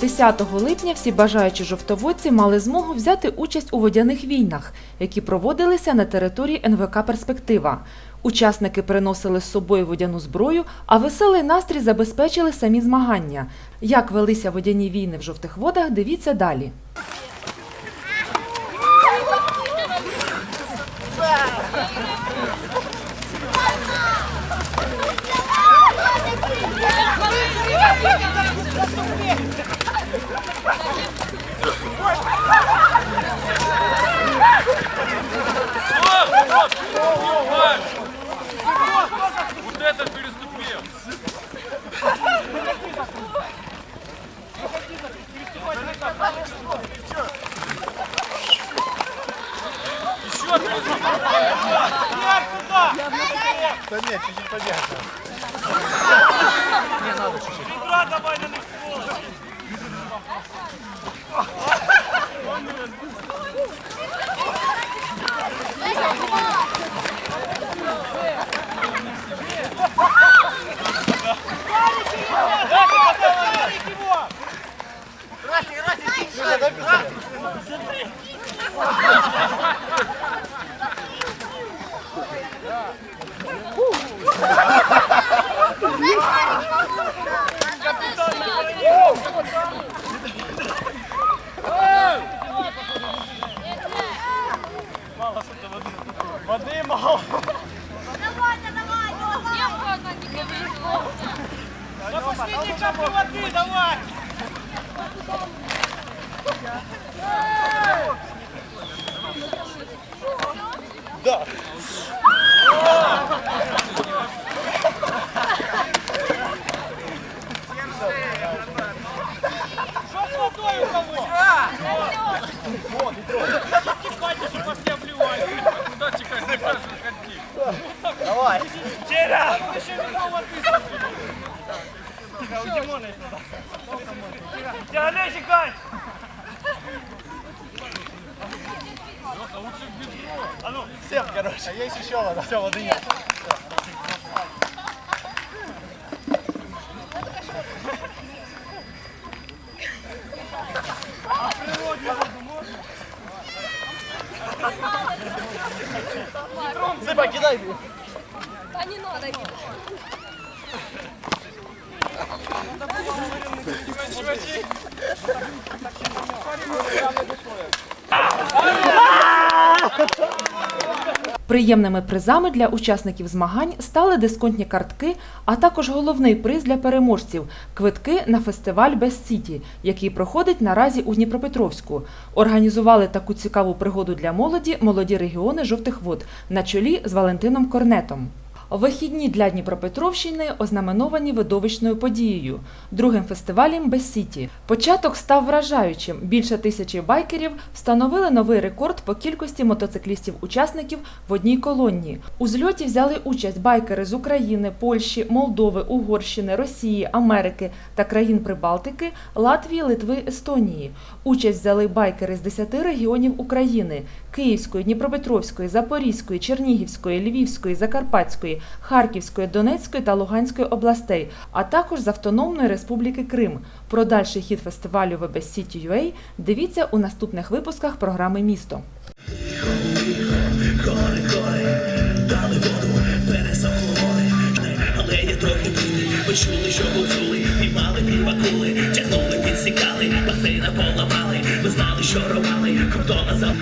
10 липня всі бажаючі жовтоводці мали змогу взяти участь у водяних війнах, які проводилися на території НВК Перспектива. Учасники приносили з собою водяну зброю, а веселий настрій забезпечили самі змагання. Як велися водяні війни в жовтих водах, дивіться далі. Да нет, чуть-чуть побегать. Бедра давай на них Воды мало. Давайте, давай, давай! Да последней капли воды давай. Что с водой у кого? Ебать, Давай. Теря! Он еще ведро воды Тихо, у Димона есть вода. Тихо, Олежик, дай! Леха, лучше в ведро. А ну, Всем, короче. А есть еще вода. Все, воды нет. Сыпа, кидай. Да не надо. Приємними призами для учасників змагань стали дисконтні картки, а також головний приз для переможців квитки на фестиваль Бест Сіті, який проходить наразі у Дніпропетровську. Організували таку цікаву пригоду для молоді молоді регіони жовтих вод на чолі з Валентином Корнетом. Вихідні для Дніпропетровщини ознаменовані видовищною подією другим фестивалем Без Сіті. Початок став вражаючим. Більше тисячі байкерів встановили новий рекорд по кількості мотоциклістів-учасників в одній колонні. У зльоті взяли участь байкери з України, Польщі, Молдови, Угорщини, Росії, Америки та країн Прибалтики, Латвії, Литви, Естонії. Участь взяли байкери з 10 регіонів України: Київської, Дніпропетровської, Запорізької, Чернігівської, Львівської, Закарпатської, Харківської, Донецької та Луганської областей, а також з Автономної Республіки Крим. Про дальший хід фестивалю в UA дивіться у наступних випусках програми Місто. Є чули, що гуцули, піймали півакули, тягнули, підсікали, басейна поламали. Ви знали, що робили, кордона за